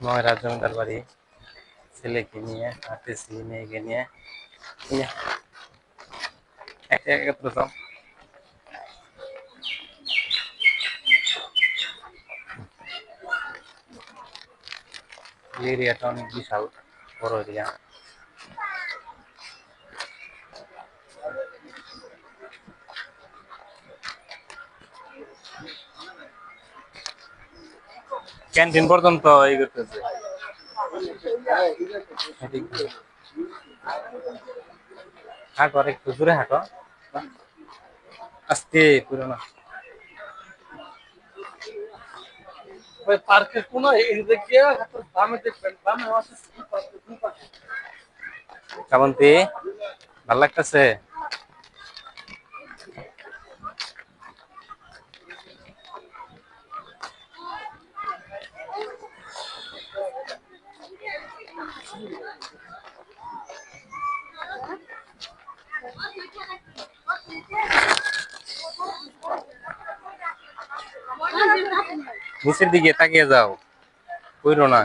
ময়রা জমিদার বাড়ি। ছেলেকে নিয়ে হাঁটেছি মেয়েকে নিয়ে। নিয়ে এক একত্র যাও এরিয়াটা অনেক বিশাল, বড় এরিয়া। ক্যান্টিন পর্যন্ত এই করতেছে। হাঁটো আর একটু জোরে হাঁটো। আস্তে পুরো না। ওই পার্কের কোন এদিকে বামে দেখবেন বামে আছে ভালো লাগতেছে? নিচের দিকে তাকিয়ে যাও। কইরো না।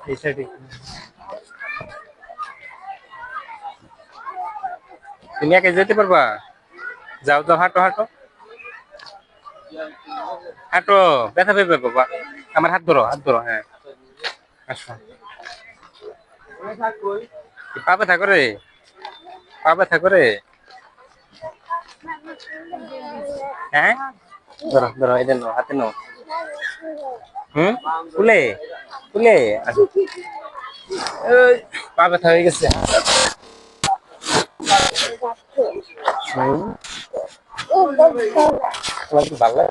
এই সাইডে তুমি একে যেতে পারবা? যাও যাও হাঁটো হাঁটো। হাঁটো, ব্যথা পেয়ে বাবা। আমার হাত ধরো হাত ধরো হ্যাঁ। আসো। পা ব্যথা করে? পা ব্যথা করে? হ্যাঁ? ধরো ধরো এদের নো হাতে নো হুম? খুলে খুলে পা ব্যথা হয়ে গেছে। ভালো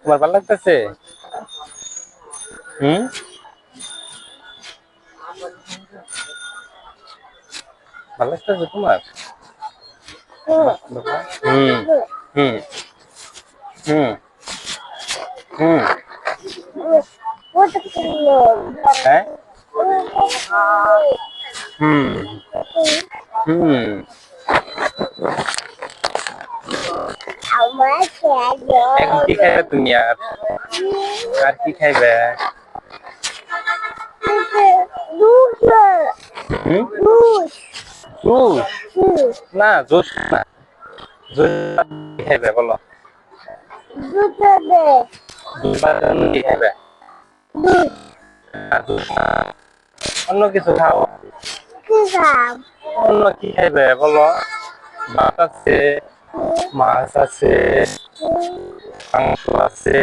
তোমার ভালো লাগতেছে? হুম? ভালো লাগতেছে তোমার? হুম। হুম। হুম হুম হ্যাঁ। হুম। হুম। এখন কি খাইবে তুমি আর? আর কি খাইবে? হুম? না জুস না। কি খাইবে বলো? দিয়ে অন্য কিছু খাও অন্য কি খাইবে বলো ভাত আছে মাছ আছে মাংস আছে